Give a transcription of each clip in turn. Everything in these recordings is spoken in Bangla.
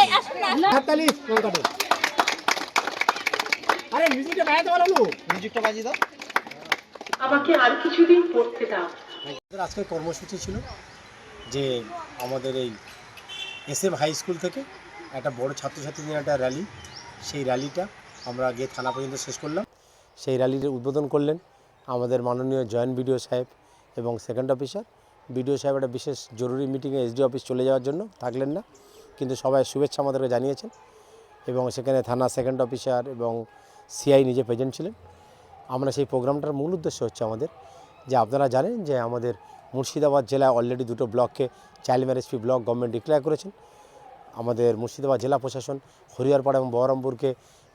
এই আসুন না হাততালি নৌকাতে আরে মিউজিকটা বাজাতে বলো নু মিউজিকটা বাজিয়ে দাও। আমাকে আর কিছুদিন পড়তে দাও। আমাদের আজকের কর্মসূচি ছিল যে আমাদের এই এস এম হাই স্কুল থেকে একটা বড় ছাত্রছাত্রীদের একটা র্যালি সেই র্যালিটা আমরা গিয়ে থানা পর্যন্ত শেষ করলাম। সেই র্যালির উদ্বোধন করলেন আমাদের মাননীয় জয়েন্ট বিডিও সাহেব এবং সেকেন্ড অফিসার বিডিও সাহেব একটা বিশেষ জরুরি মিটিংয়ে এসডি অফিস চলে যাওয়ার জন্য থাকলেন না। কিন্তু সবাই শুভেচ্ছা আমাদেরকে জানিয়েছেন এবং সেখানে থানা সেকেন্ড অফিসার এবং সিআই নিজে প্রেজেন্ট ছিলেন। আমরা সেই প্রোগ্রামটার মূল উদ্দেশ্য হচ্ছে আমাদের যে আপনারা জানেন যে আমাদের মুর্শিদাবাদ জেলায় অলরেডি দুটো ব্লককে child marriage free block government declare করেছেন। আমাদের মুর্শিদাবাদ জেলা প্রশাসন হরিহরপাড়া এবং বহরমপুরকে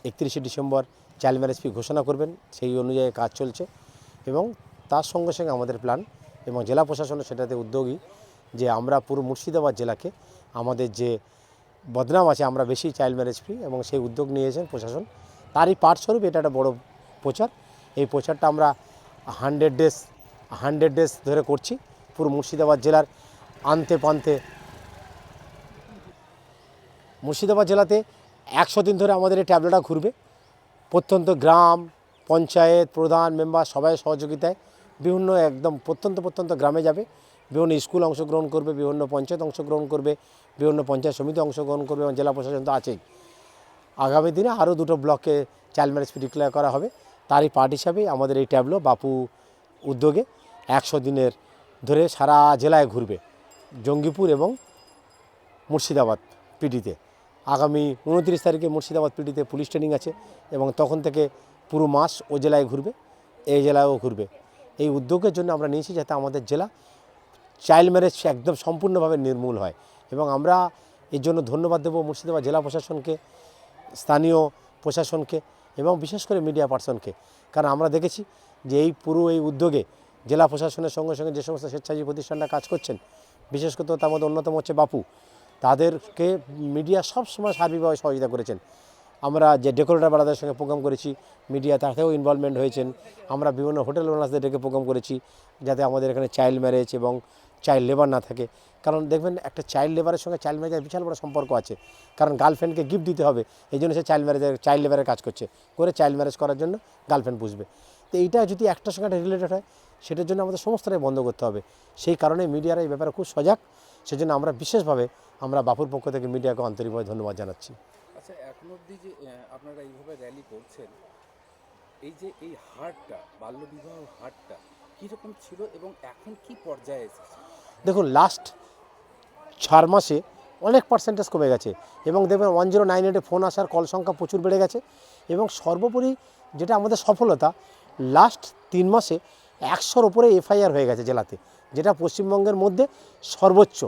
একত্রিশে ডিসেম্বর চাইল্ড ম্যারেজ ফ্রি ঘোষণা করবেন, সেই অনুযায়ী কাজ চলছে এবং তার সঙ্গে সঙ্গে আমাদের প্ল্যান এবং জেলা প্রশাসনের সেটাতে উদ্যোগী যে আমরা পুরো মুর্শিদাবাদ জেলাকে আমাদের যে বদনাম আছে, আমরা বেশি চাইল্ড ম্যারেজ ফ্রি এবং সেই উদ্যোগ নিয়েছেন প্রশাসন। তারই পাঠস্বরূপ এটা একটা বড় প্রচার। এই প্রচারটা আমরা হান্ড্রেড ডেজ হান্ড্রেড ডেজ ধরে করছি পুরো মুর্শিদাবাদ জেলার আনতে পান্তে। মুর্শিদাবাদ জেলাতে একশো দিন ধরে আমাদের এই ট্যাবলেটটা ঘুরবে। প্রত্যন্ত গ্রাম, পঞ্চায়েত, প্রধান মেম্বার সবাই সহযোগিতায় বিভিন্ন একদম প্রত্যন্ত প্রত্যন্ত গ্রামে যাবে। বিভিন্ন স্কুল অংশগ্রহণ করবে, বিভিন্ন পঞ্চায়েত অংশগ্রহণ করবে, বিভিন্ন পঞ্চায়েত সমিতি অংশগ্রহণ করবে এবং জেলা প্রশাসন তো আছেই। আগামী দিনে আরও দুটো ব্লককে চাইল্ড ম্যারেজ ডিক্লেয়ার করা হবে। তারই পার্ট হিসাবেই আমাদের এই ট্যাবলো বাপু উদ্যোগে একশো দিনের ধরে সারা জেলায় ঘুরবে, জঙ্গিপুর এবং মুর্শিদাবাদ পিডিতে। আগামী উনত্রিশ তারিখে মুর্শিদাবাদ পিডিতে পুলিশ ট্রেনিং আছে এবং তখন থেকে পুরো মাস ও জেলায় ঘুরবে, এই জেলায়ও ঘুরবে। এই উদ্যোগের জন্য আমরা নিয়েছি যাতে আমাদের জেলা চাইল্ড ম্যারেজ একদম সম্পূর্ণভাবে নির্মূল হয় এবং আমরা এর জন্য ধন্যবাদ দেবো মুর্শিদাবাদ জেলা প্রশাসনকে, স্থানীয় প্রশাসনকে এবং বিশেষ করে মিডিয়া পার্সনকে কারণ আমরা দেখেছি যে এই পুরো এই উদ্যোগে জেলা প্রশাসনের সঙ্গে সঙ্গে যে সমস্ত স্বেচ্ছাসেবী প্রতিষ্ঠানরা কাজ করছেন, বিশেষ করে তার মধ্যে অন্যতম হচ্ছে বাপু, তাদেরকে মিডিয়া সবসময় সার্বিকভাবে সহযোগিতা করেছেন। আমরা যে ডেকোরেটার বাড়াদের সঙ্গে প্রোগ্রাম করেছি মিডিয়া তাতেও ইনভলভমেন্ট হয়েছেন। আমরা বিভিন্ন হোটেল ওনার্সদের ডেকে প্রোগ্রাম করেছি, যাতে আমাদের এখানে চাইল্ড ম্যারেজ এবং চাইল্ড লেবার না থাকে। কারণ দেখবেন একটা চাইল্ড লেবারের সঙ্গে চাইল্ড ম্যারেজের বিশাল বড় সম্পর্ক আছে। কারণ গার্লফ্রেন্ডকে গিফট দিতে হবে, এই জন্য সে চাইল্ড ম্যারেজের চাইল্ড লেবারের কাজ করছে। করে চাইল্ড ম্যারেজ করার জন্য গার্লফ্রেন্ড বুঝবে তো এইটা যদি একটার সঙ্গে একটা রিলেটেড হয়, সেটার জন্য আমাদের সমস্তটাই বন্ধ করতে হবে। সেই কারণে মিডিয়ারা এই ব্যাপারে খুব সজাগ। সেজন্য আমরা বিশেষভাবে আমরা বাপুর পক্ষ থেকে মিডিয়াকে আন্তরিকভাবে ধন্যবাদ জানাচ্ছি। আচ্ছা এখন যে আপনারা এইভাবে র্যালি করছেন, এই যে, এই হারটা, বাল্যবিবাহ হারটা কীরকম ছিল এবং এখন কি পর্যায়ে এসেছে? দেখুন লাস্ট চার মাসে অনেক পার্সেন্টেজ কমে গেছে। এবং দেখবেন ওয়ান জিরো নাইন এইটে ফোন আসার কল সংখ্যা প্রচুর বেড়ে গেছে। এবং সর্বোপরি যেটা আমাদের সফলতা লাস্ট তিন মাসে একশোর ওপরে এফআইআর হয়ে গেছে জেলাতে, যেটা পশ্চিমবঙ্গের মধ্যে সর্বোচ্চ।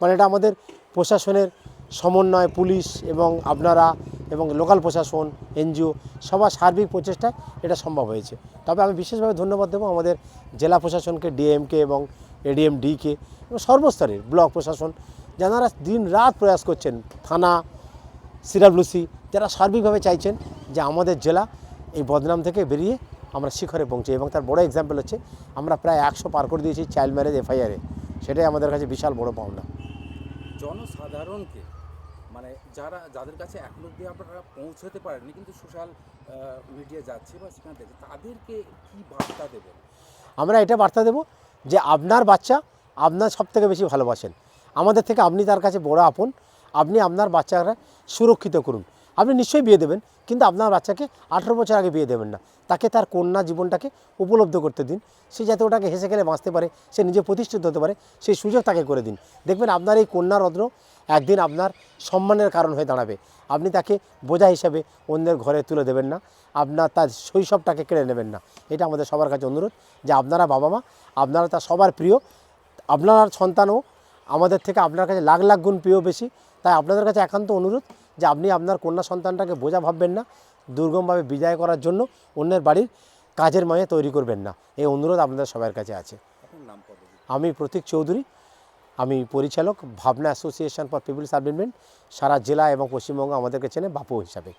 মানে এটা আমাদের প্রশাসনের সমন্বয়, পুলিশ এবং আপনারা এবং লোকাল প্রশাসন, এনজিও সবার সার্বিক প্রচেষ্টায় এটা সম্ভব হয়েছে। তবে আমি বিশেষভাবে ধন্যবাদ দেবো আমাদের জেলা প্রশাসনকে, ডিএমকে এবং এডিএম ডিকে এবং সর্বস্তরের ব্লক প্রশাসন, যারা দিন রাত প্রয়াস করছেন, থানা সিডাব্লিউসি যারা সার্বিকভাবে চাইছেন যে আমাদের জেলা এই বদনাম থেকে বেরিয়ে আমরা শিখরে পৌঁছে। এবং তার বড় এক্সাম্পল হচ্ছে, আমরা প্রায় একশো পার করে দিয়েছি চাইল্ড ম্যারেজ এফআইআরে সেটাই আমাদের কাছে বিশাল বড় পাওনা। জনসাধারণকে মানে যারা, যাদের কাছে এখন অবধি আপনারা পৌঁছতে পারেননি, কিন্তু সোশ্যাল মিডিয়া যাচ্ছে বা সেখানে দেখছে, তাদেরকে কি বার্তা দেবেন? আমরা এটা বার্তা দেব যে আপনার বাচ্চা আপনার সব থেকে বেশি ভালোবাসেন। আমাদের থেকে আপনি তার কাছে বড় আপন, আপনি আপনার বাচ্চারা সুরক্ষিত করুন। আপনি নিশ্চয়ই বিয়ে দেবেন, কিন্তু আপনার বাচ্চাকে আঠেরো বছর আগে বিয়ে দেবেন না। তাকে তার কন্যা জীবনটাকে উপলব্ধ করতে দিন। সে যাতে ওটাকে হেসে খেলে বাঁচতে পারে, সে নিজে প্রতিষ্ঠিত হতে পারে, সেই সুযোগ তাকে করে দিন। দেখবেন আপনার এই কন্যা রত্ন একদিন আপনার সম্মানের কারণ হয়ে দাঁড়াবে। আপনি তাকে বোঝা হিসাবে অন্যের ঘরে তুলে দেবেন না। আপনার তার শৈশবটাকে কেড়ে নেবেন না। এটা আমাদের সবার কাছে অনুরোধ যে আপনারা বাবা মা আপনারা তার সবার প্রিয় আপনার সন্তানও আমাদের থেকে আপনার কাছে লাখ লাখ গুণ প্রিয় বেশি। তাই আপনাদের কাছে একান্ত অনুরোধ যে আপনি আপনার কন্যা সন্তানটাকে বোঝা ভাববেন না দুর্গমভাবে বিদায় করার জন্য অন্যের বাড়ির কাজের মায়ে তৈরি করবেন না। এই অনুরোধ আপনাদের সবার কাছে আছে। আমি প্রতীক চৌধুরী। আমি পরিচালক, ভাবনা অ্যাসোসিয়েশন ফর পিপুল সার্ভিসমেন্ট সারা জেলা এবং পশ্চিমবঙ্গ আমাদেরকে চেনে বাপু হিসাবে।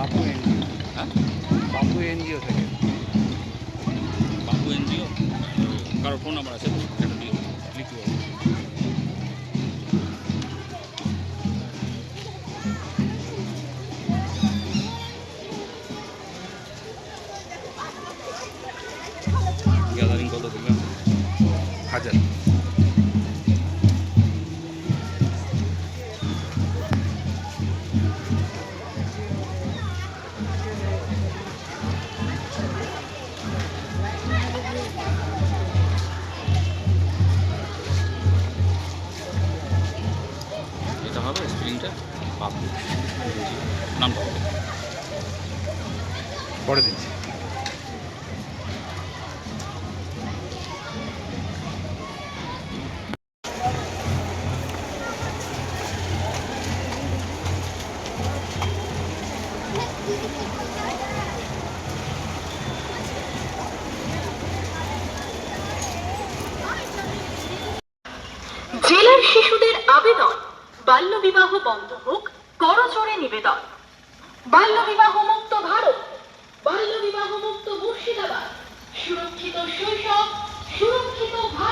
বাপু এন জি অ' বাপু এন জি অ' থাকে। বাপু এন জি অ' কাৰো ফোন নম্বৰ আছে? স্প্রিংটা পাবো নামটা পরে দিচ্ছি। জেলার শিশুদের আবেদন। বাল্যবিবাহ বন্ধ হোক, করজোড়ে নিবেদন। বাল্য বিবাহ মুক্ত ভারত বাল্য বিবাহ মুক্ত মুর্শিদাবাদ, সুরক্ষিত শৈশব, সুরক্ষিত ভারত।